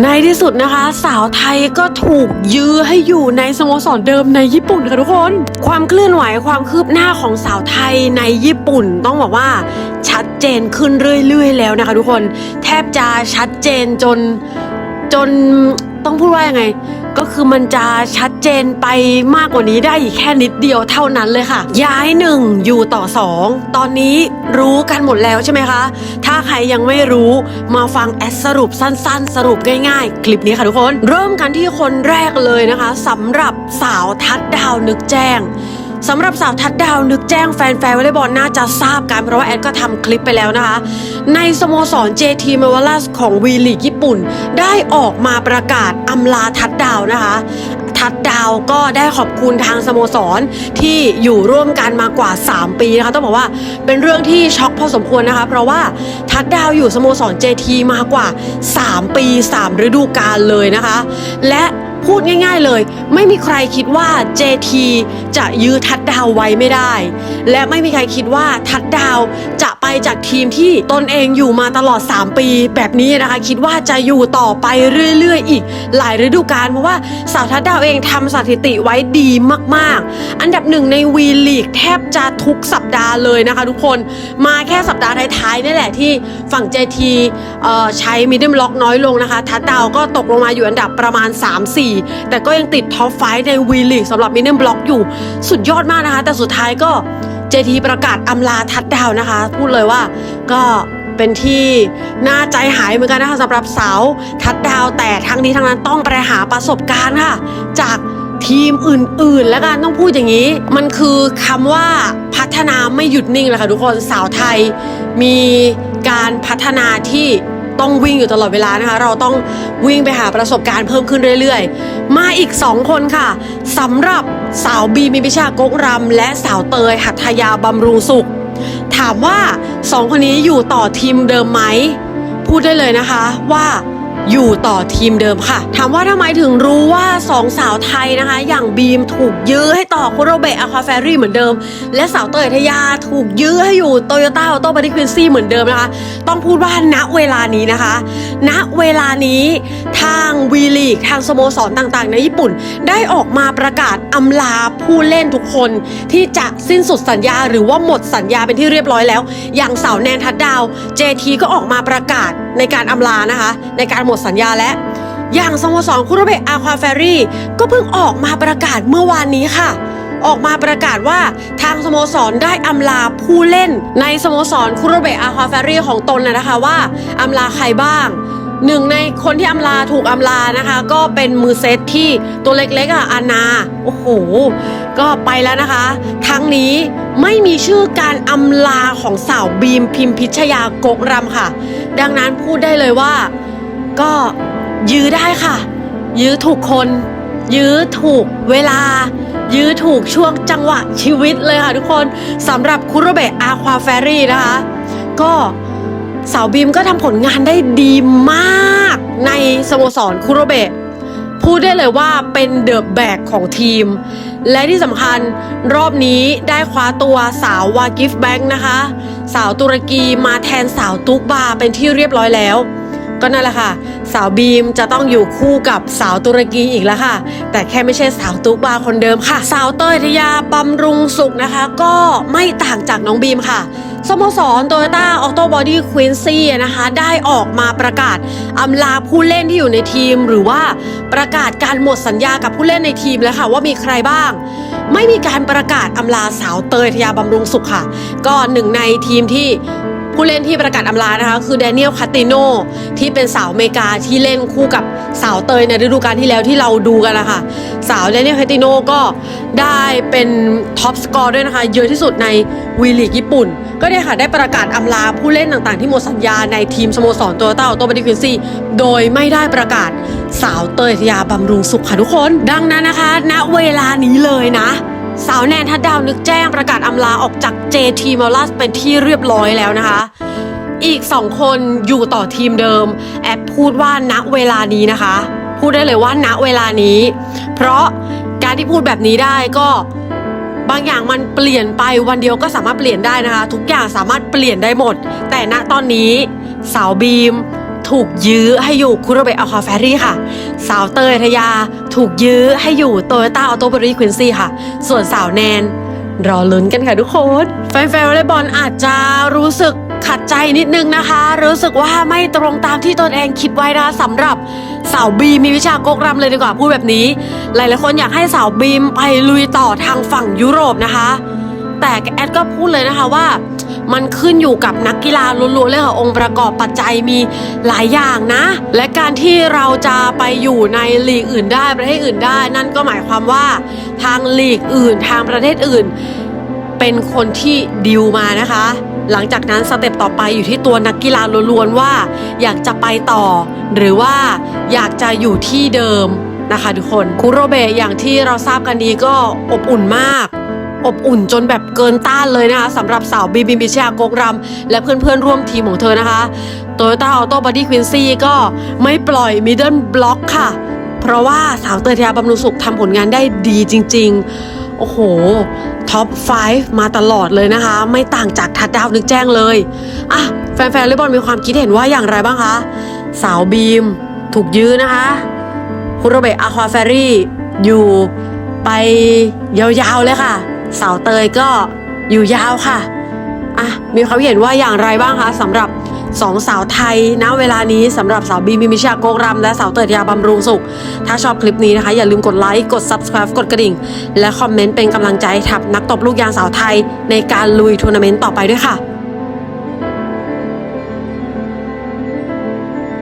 ในที่สุดนะคะ สาวไทยก็ถูกยื้อให้อยู่ในสโมสรเดิมในญี่ปุ่นค่ะทุกคน ความเคลื่อนไหวความคืบหน้าของสาวไทยในญี่ปุ่นต้องบอกว่าชัดเจนขึ้นเรื่อยๆแล้วนะคะ ทุกคน แทบจะชัดเจนจนจนต้องพูดว่ายังไง ก็คือมันจะชัดเจนไปมากกว่านี้ได้อีกแค่นิดเดียวเท่านั้นเลยค่ะ ย้ายหนึ่งอยู่ต่อสองตอนนี้รู้กันหมดแล้วใช่ไหมคะ ถ้าใครยังไม่รู้มาฟังแอดสรุปสั้น ๆ สรุปง่ายๆ คลิปนี้ค่ะทุกคน เริ่มกันที่คนแรกเลยนะคะสำหรับสาวทัดดาวนึกแจ้ง สำหรับสาวทัดดาวนึกแจ้งแฟนๆวอลเลย์บอลน่าจะทราบกันเพราะว่าแอดก็ทำคลิปไปแล้วนะคะ ในสโมสร JT m a v a l a s ของวีลีกญี่ปุ่น ได้ออกมาประกาศอำลาทัดดาวนะคะทัดดาวก็ได้ขอบคุณทางสโมสรที่อยู่ร่วมกันมากว่า 3 ปีนะคะต้องบอกว่าเป็นเรื่องที่ช็อกพอสมควรนะคะ เพราะว่าทัดดาวอยู่สโมสร JT มากว่า 3 ปี 3 ฤดูกาลเลยนะคะ และ พูดง่าย ๆเลย ไม่มีใครคิดว่า JT จะยื้อทัดดาวไว้ไม่ได้ และไม่มีใครคิดว่าทัดดาวจะ จากทีมที่ตนเองอยู่มาตลอด 3 ปี แบบนี้นะคะ คิดว่าจะอยู่ต่อไปเรื่อยๆ อีกหลายฤดูกาลเพราะว่าสาวทัดดาวเองทำสถิติไว้ดีมากๆ อันดับหนึ่งในวีลีกแทบจะทุกสัปดาห์เลยนะคะทุกคนมาแค่สัปดาห์ท้ายๆนี่แหละที่ฝั่งเอ่อใช้มิดเดิลล็อกน้อยลงนะคะ ทัดดาวก็ตกลงมาอยู่อันดับประมาณ 3-4 แต่ก็ยังติดท็อปไฟในวีลีกสำหรับมิดเดิลบล็อกอยู่สุดยอดมากนะคะ แต่สุดท้ายก็ JT ประกาศอำลาทัดดาวนะคะ พูดเลยว่าก็เป็นที่น่าใจหายเหมือนกันนะคะสำหรับสาวทัดดาวแต่ทั้งนี้ทั้งนั้นต้องไปหาประสบการณ์ค่ะ จากทีมอื่นๆ แล้วกันต้องพูดอย่างนี้ มันคือคำว่าพัฒนาไม่หยุดนิ่งเลยค่ะทุกคนสาวไทย มีการพัฒนาที่ ต้องวิ่งอยู่ตลอดเวลานะคะ เราต้องวิ่งไปหาประสบการณ์เพิ่มขึ้นเรื่อยๆ มาอีก 2 คนค่ะสำหรับสาวบีมีพิชากกรำและสาวเตยหัตถยาบำรุงสุข ถามว่าสองคนนี้อยู่ต่อทีมเดิมไหม พูดได้เลยนะคะว่า อยู่ต่อทีมเดิมค่ะ ถามว่าทำไมถึงรู้ว่าสองสาวไทยนะคะ อย่างบีมถูกยื้อให้ต่อคุโรเบะอาคาแฟรี่เหมือนเดิม และสาวเตยทยาถูกยื้อให้อยู่โตโยต้าออโต้บาริควินซี่เหมือนเดิมนะคะ ต้องพูดว่าณเวลานี้นะคะ ณเวลานี้ทางวีลีกทางสโมสรต่างๆ ในญี่ปุ่น ได้ออกมาประกาศอำลาผู้เล่นทุกคนที่จะสิ้นสุดสัญญาหรือว่าหมดสัญญาเป็นที่เรียบร้อยแล้ว อย่างสาวแนนทัดดาว JT ก็ออกมาประกาศในการอำลานะคะ ในการหมดสัญญาและ อย่างสโมสรคุโรเบะอาควาแฟรี่ก็เพิ่งออกมาประกาศเมื่อวานนี้ค่ะออกมาประกาศว่าทางสโมสรได้อำลาผู้เล่น ในสโมสรคุโรเบะอาควาแฟรี่ของตนนะนะคะว่าอำลาใครบ้าง หนึ่งในคนที่อำลาถูกอำลานะคะ ก็เป็นมือเซตที่ตัวเล็กๆอะอานาโอ้โห ก็ไปแล้วนะคะ ทั้งนี้ไม่มีชื่อการอำลาของสาวบีมพิมพิชยากกรำค่ะ ดังนั้นพูดได้เลยว่า ก็ยื้อได้ค่ะ ยื้อถูกคน ยื้อถูกเวลา ยื้อถูกช่วงจังหวะชีวิตเลยค่ะทุกคนสำหรับคุโรเบะอาควาแฟรี่นะคะ ก็ สาวบีมก็ทำผลงานได้ดีมากในสโมสรคุโรเบะพูดได้เลยว่าเป็นเดอะแบกของทีม และที่สำคัญรอบนี้ได้คว้าตัวสาววากิฟแบงค์นะคะ สาวตุรกีมาแทนสาวตุกบาเป็นที่เรียบร้อยแล้ว ก็นั่นแหละค่ะ สาวบีมจะต้องอยู่คู่กับสาวตุรกีอีกแล้วค่ะ แต่แค่ไม่ใช่สาวตุกบาคนเดิมค่ะ สาวเตยทยาบำรุงสุขนะคะ ก็ไม่ต่างจากน้องบีมค่ะ สโมสรโตโยต้าออโตบอดี้ควินซี่นะคะ ได้ออกมาประกาศอำลาผู้เล่นที่อยู่ในทีม หรือว่าประกาศการหมดสัญญากับผู้เล่นในทีมแล้วค่ะ ว่ามีใครบ้าง ไม่มีการประกาศอำลาสาวเตยทยาบำรุงสุขค่ะ ก็หนึ่งในทีมที่ ผู้เล่นที่ประกาศอำลานะคะ คือแดเนียลคาติโนที่เป็นสาวอเมริกาที่เล่นคู่กับสาวเตยในฤดูกาลที่แล้วที่เราดูกันนะคะสาวแดเนียลคาติโนก็ได้เป็นท็อปสกอร์ด้วยนะคะ เยอะที่สุดในวีลีกญี่ปุ่น ก็เนี่ยค่ะได้ประกาศอำลาผู้เล่นต่างๆ ที่หมดสัญญาในทีมสโมสรโตโยต้าออโตบาดิควินซี่โดยไม่ได้ประกาศสาวเตยทยาบำรุงสุขค่ะทุกคน ดังนั้นนะคะ ณเวลานี้เลยนะ สาวแนนทัดดาวนึกแจ้งประกาศอำลาออกจาก JT m a l a s เป็นที่เรียบร้อยแล้วนะคะ อีกสองคนอยู่ต่อทีมเดิม แอปพูดว่าณเวลานี้นะคะ พูดได้เลยว่าณเวลานี้ เพราะการที่พูดแบบนี้ได้ก็บางอย่างมันเปลี่ยนไปวันเดียวก็สามารถเปลี่ยนได้นะคะ ทุกอย่างสามารถเปลี่ยนได้หมด แต่ณตอนนี้สาวบีม ถูกยื้อให้อยู่คุโรเบะอัลคาแฟรี่ค่ะ สาวเตยทยา ถูกยื้อให้อยู่โตโยต้าออโตบริควินซี่ค่ะ ส่วนสาวแนน รอลุ้นกันค่ะทุกคน แฟนๆวอลเลย์บอลอาจจะรู้สึกขัดใจนิดนึงนะคะ รู้สึกว่าไม่ตรงตามที่ตนเองคิดไว้นะสำหรับสาวบีมีวิชากกรำเลยดีกว่าพูดแบบนี้ หลายๆคนอยากให้สาวบีมไปลุยต่อทางฝั่งยุโรปนะคะ แต่แอดก็พูดเลยนะคะว่า มันขึ้นอยู่กับนักกีฬาล้วนๆเลยค่ะองค์ประกอบปัจจัยมีหลายอย่างนะ และการที่เราจะไปอยู่ในลีกอื่นได้ประเทศอื่นได้ นั่นก็หมายความว่าทางลีกอื่น ทางประเทศอื่น เป็นคนที่ดิวมานะคะ หลังจากนั้นสเต็ปต่อไปอยู่ที่ตัวนักกีฬาล้วนๆว่า อยากจะไปต่อ หรือว่าอยากจะอยู่ที่เดิมนะคะทุกคนคุโรเบะอย่างที่เราทราบกันดีก็อบอุ่นมาก อบอุ่นจนแบบเกินต้านเลยนะคะสำหรับสาวบีบีบิชยากกรำและเพื่อนๆร่วมทีมของเธอนะคะโตโยต้าออโต้บอดี้ควินซี่ก็ไม่ปล่อยมิดเดิลบล็อกค่ะ เพราะว่าสาวเตยทยาบำรุงสุขทำผลงานได้ดีจริง ๆ โอ้โหท็อป 5 มาตลอดเลยนะคะ ไม่ต่างจากทัดดาวนึกแจ้งเลยอะแฟนๆลเลบอลมีความคิดเห็นว่าอย่างไรบ้างคะ สาวบีม ถูกยื้อนะคะคุโรเบะอาควาเฟรี่อยู่ไปยาวๆเลยค่ะ สาวเตยก็อยู่ยาวค่ะอะมีความเห็นว่าอย่างไรบ้างคะสำหรับสองสาวไทยณเวลานี้สำหรับสาวบีมิมิชาโกกรำและสาวเตยยาบำรุงสุข ถ้าชอบคลิปนี้นะคะ อย่าลืมกดไลค์กด subscribe กดกระดิ่ง และคอมเมนต์เป็นกำลังใจทับนักตบลูกยางสาวไทยในการลุยทัวร์นาเมนต์ต่อไปด้วยค่ะ